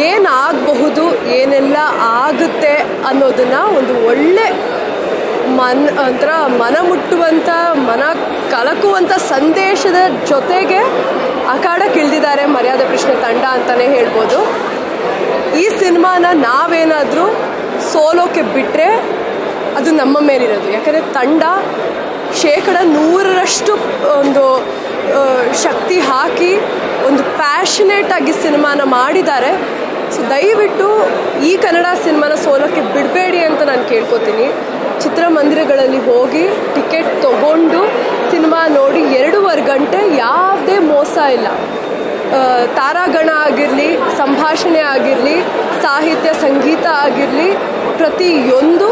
ಏನಾಗಬಹುದು, ಏನೆಲ್ಲ ಆಗುತ್ತೆ ಅನ್ನೋದನ್ನು ಒಂದು ಒಳ್ಳೆ ಮನ್ ಒಂಥರ ಮನ ಮುಟ್ಟುವಂಥ ಮನ ಕಲಕುವಂಥ ಸಂದೇಶದ ಜೊತೆಗೆ ಅಖಾಡಕ್ಕಿಳಿದಿದ್ದಾರೆ ಮರ್ಯಾದೆ ಕೃಷ್ಣ ತಂಡ ಅಂತಲೇ ಹೇಳ್ಬೋದು. ಈ ಸಿನಿಮಾನ ನಾವೇನಾದರೂ ಸೋಲೋಕ್ಕೆ ಬಿಟ್ಟರೆ ಅದು ನಮ್ಮ ಮೇಲಿರೋದು. ಯಾಕಂದರೆ ತಂಡ ಶೇಕಡ ನೂರರಷ್ಟು ಒಂದು ಶಕ್ತಿ ಹಾಕಿ ಒಂದು ಪ್ಯಾಷನೇಟಾಗಿ ಸಿನಿಮಾನ ಮಾಡಿದ್ದಾರೆ. ಸೊ ದಯವಿಟ್ಟು ಈ ಕನ್ನಡ ಸಿನಿಮಾನ ಸೋಲೋಕ್ಕೆ ಬಿಡಬೇಡಿ ಅಂತ ನಾನು ಕೇಳ್ಕೊತೀನಿ. ಚಿತ್ರಮಂದಿರಗಳಲ್ಲಿ ಹೋಗಿ ಟಿಕೆಟ್ ತಗೊಂಡು ಸಿನಿಮಾ ನೋಡಿ ಎರಡೂವರೆ ಗಂಟೆ ಯಾವುದೇ ಮೋಸ ಇಲ್ಲ. ತಾರಾಗಣ ಆಗಿರಲಿ, ಸಂಭಾಷಣೆ ಆಗಿರಲಿ, ಸಾಹಿತ್ಯ, ಸಂಗೀತ ಆಗಿರಲಿ, ಪ್ರತಿಯೊಂದು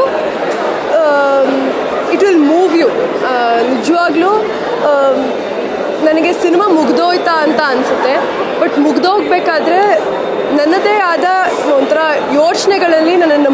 ಇಟ್ ವಿಲ್ ಮೂವ್ ಯು ನಿಜವಾಗ್ಲೂ ನನಗೆ ಸಿನಿಮಾ ಮುಗ್ದೋಯ್ತಾ ಅಂತ ಅನಿಸುತ್ತೆ. ಬಟ್ ಮುಗ್ದೋಗ್ಬೇಕಾದ್ರೆ ನನ್ನದೇ ಆದ ಒಂಥರ ಯೋಚನೆಗಳಲ್ಲಿ ನನ್ನನ್ನು